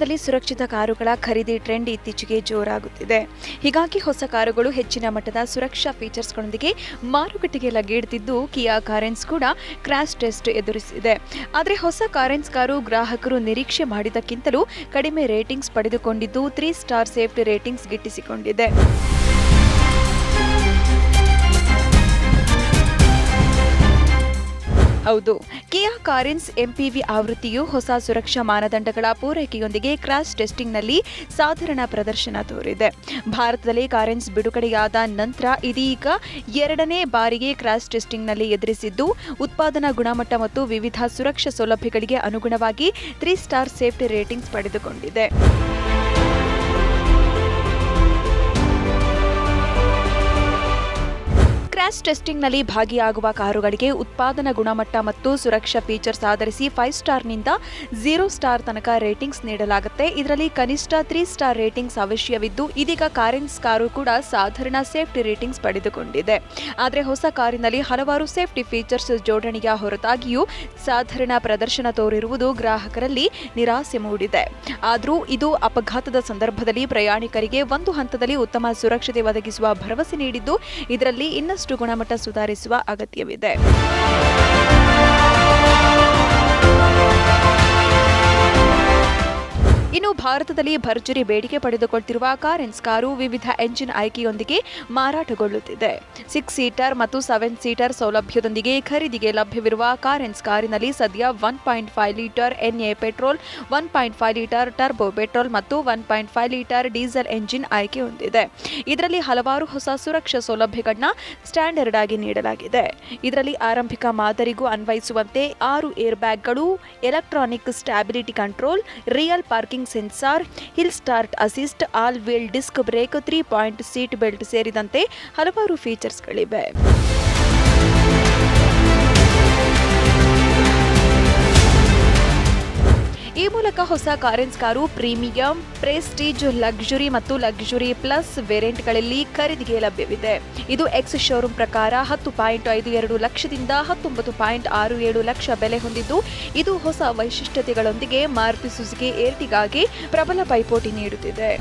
ಭಾರತದಲ್ಲಿ ಸುರಕ್ಷಿತ ಕಾರುಗಳ ಖರೀದಿ ಟ್ರೆಂಡ್ ಇತ್ತೀಚೆಗೆ ಜೋರಾಗುತ್ತಿದೆ. ಹೀಗಾಗಿ ಹೊಸ ಕಾರುಗಳು ಹೆಚ್ಚಿನ ಮಟ್ಟದ ಸುರಕ್ಷಾ ಫೀಚರ್ಸ್ಗಳೊಂದಿಗೆ ಮಾರುಕಟ್ಟೆಗೆ ಲಗೇಡ್ತಿದ್ದು ಕಿಯಾ ಕಾರೆನ್ಸ್ ಕೂಡ ಕ್ರ್ಯಾಶ್ ಟೆಸ್ಟ್ ಎದುರಿಸಿದೆ. ಆದರೆ ಹೊಸ ಕಾರೆನ್ಸ್ ಕಾರು ಗ್ರಾಹಕರು ನಿರೀಕ್ಷೆ ಮಾಡಿದ್ದಕ್ಕಿಂತಲೂ ಕಡಿಮೆ ರೇಟಿಂಗ್ಸ್ ಪಡೆದುಕೊಂಡಿದ್ದು, ತ್ರೀ ಸ್ಟಾರ್ ಸೇಫ್ಟಿ ರೇಟಿಂಗ್ಸ್ ಗಿಟ್ಟಿಸಿಕೊಂಡಿದೆ. ಹೌದು. ಕಿಯಾ ಕಾರಿನ್ಸ್ ಎಂಪಿವಿ ಆವೃತ್ತಿಯು ಹೊಸ ಸುರಕ್ಷಾ ಮಾನದಂಡಗಳ ಪೂರೈಕೆಯೊಂದಿಗೆ ಕ್ರಾಶ್ ಟೆಸ್ಟಿಂಗ್ನಲ್ಲಿ ಸಾಧಾರಣ ಪ್ರದರ್ಶನ ತೋರಿದೆ. ಭಾರತದಲ್ಲಿ ಕಾರಿನ್ಸ್ ಬಿಡುಗಡೆಯಾದ ನಂತರ ಇದೀಗ ಎರಡನೇ ಬಾರಿಗೆ ಕ್ರಾಶ್ ಟೆಸ್ಟಿಂಗ್ನಲ್ಲಿ ಎದುರಿಸಿದ್ದು, ಉತ್ಪಾದನಾ ಗುಣಮಟ್ಟ ಮತ್ತು ವಿವಿಧ ಸುರಕ್ಷಾ ಸೌಲಭ್ಯಗಳಿಗೆ ಅನುಗುಣವಾಗಿ ತ್ರೀ ಸ್ಟಾರ್ ಸೇಫ್ಟಿ ರೇಟಿಂಗ್ಸ್ ಪಡೆದುಕೊಂಡಿದೆ. ಕ್ರ್ಯಾಶ್ ಟೆಸ್ಟಿಂಗ್ನಲ್ಲಿ ಭಾಗಿಯಾಗುವ ಕಾರುಗಳಿಗೆ ಉತ್ಪಾದನಾ ಗುಣಮಟ್ಟ ಮತ್ತು ಸುರಕ್ಷಾ ಫೀಚರ್ಸ್ ಆಧರಿಸಿ ಫೈವ್ ಸ್ಟಾರ್ನಿಂದ ಝೀರೋ ಸ್ಟಾರ್ ತನಕ ರೇಟಿಂಗ್ಸ್ ನೀಡಲಾಗುತ್ತೆ. ಇದರಲ್ಲಿ ಕನಿಷ್ಠ ತ್ರೀ ಸ್ಟಾರ್ ರೇಟಿಂಗ್ಸ್ ಅವಶ್ಯವಿದ್ದು, ಇದೀಗ ಕಾರಿನ್ಸ್ ಕಾರು ಕೂಡ ಸಾಧಾರಣ ಸೇಫ್ಟಿ ರೇಟಿಂಗ್ಸ್ ಪಡೆದುಕೊಂಡಿದೆ. ಆದರೆ ಹೊಸ ಕಾರಿನಲ್ಲಿ ಹಲವಾರು ಸೇಫ್ಟಿ ಫೀಚರ್ಸ್ ಜೋಡಣೆಯ ಹೊರತಾಗಿಯೂ ಸಾಧಾರಣ ಪ್ರದರ್ಶನ ತೋರಿರುವುದು ಗ್ರಾಹಕರಲ್ಲಿ ನಿರಾಸೆ ಮೂಡಿದೆ. ಆದರೂ ಇದು ಅಪಘಾತದ ಸಂದರ್ಭದಲ್ಲಿ ಪ್ರಯಾಣಿಕರಿಗೆ ಒಂದು ಹಂತದಲ್ಲಿ ಉತ್ತಮ ಸುರಕ್ಷತೆ ಒದಗಿಸುವ ಭರವಸೆ ನೀಡಿದ್ದು, ಇದರಲ್ಲಿ ಇನ್ನಷ್ಟು ಗುಣಮಟ್ಟ ಸುಧಾರಿಸುವ ಅಗತ್ಯವಿದೆ. ಭಾರತದಲ್ಲಿ ಭರ್ಜರಿ ಬೇಡಿಕೆ ಪಡೆದುಕೊಳ್ತಿರುವ ಕಾರೆನ್ಸ್ ಕಾರು ವಿವಿಧ ಎಂಜಿನ್ ಆಯ್ಕೆಯೊಂದಿಗೆ ಮಾರಾಟಗೊಳ್ಳುತ್ತಿದೆ. ಸಿಕ್ಸ್ ಸೀಟರ್ ಮತ್ತು ಸೆವೆನ್ ಸೀಟರ್ ಸೌಲಭ್ಯದೊಂದಿಗೆ ಖರೀದಿಗೆ ಲಭ್ಯವಿರುವ ಕಾರೆನ್ಸ್ ಕಾರಿನಲ್ಲಿ ಸದ್ಯ one point five litre NA petrol one point five litre turbo petrol ಮತ್ತು one point five litre diesel engine ಆಯ್ಕೆ ಹೊಂದಿದೆ. ಇದರಲ್ಲಿ ಹಲವಾರು ಹೊಸ ಸುರಕ್ಷಾ ಸೌಲಭ್ಯಗಳನ್ನ ಸ್ಟ್ಯಾಂಡರ್ಡ್ ಆಗಿ ನೀಡಲಾಗಿದೆ. ಇದರಲ್ಲಿ ಆರಂಭಿಕ ಮಾದರಿಗೂ ಅನ್ವಯಿಸುವಂತೆ ಆರು air ಬ್ಯಾಗ್ಗಳು electronic stability control rear parking hill start assist all wheel disc brake three point seat belt ಸೇರಿದಂತೆ ಹಲವಾರು ಫೀಚರ್ಸ್ಗಳಿವೆ ಮೂಲಕ ಹೊಸ Carens car, premium, prestige, luxury ಮತ್ತು ಲಕ್ಸುರಿ ಪ್ಲಸ್ ವೇರಿಯಂಟ್ಗಳಲ್ಲಿ ಖರೀದಿಗೆ ಲಭ್ಯವಿದೆ. ಇದು ಎಕ್ಸ್ ಶೋರೂಮ್ ಪ್ರಕಾರ ಹತ್ತು ಪಾಯಿಂಟ್ ಐದು ಎರಡು ಲಕ್ಷದಿಂದ ಹತ್ತೊಂಬತ್ತು ಪಾಯಿಂಟ್ ಆರು ಏಳು ಲಕ್ಷ ಬೆಲೆ ಹೊಂದಿದ್ದು, ಇದು ಹೊಸ ವೈಶಿಷ್ಟ್ಯತೆಗಳೊಂದಿಗೆ ಮಾರುತಿ ಸುಜುಕಿ ಏರ್ಟಿಗಾಗಿ ಪ್ರಬಲ ಪೈಪೋಟಿ ನೀಡುತ್ತಿದೆ.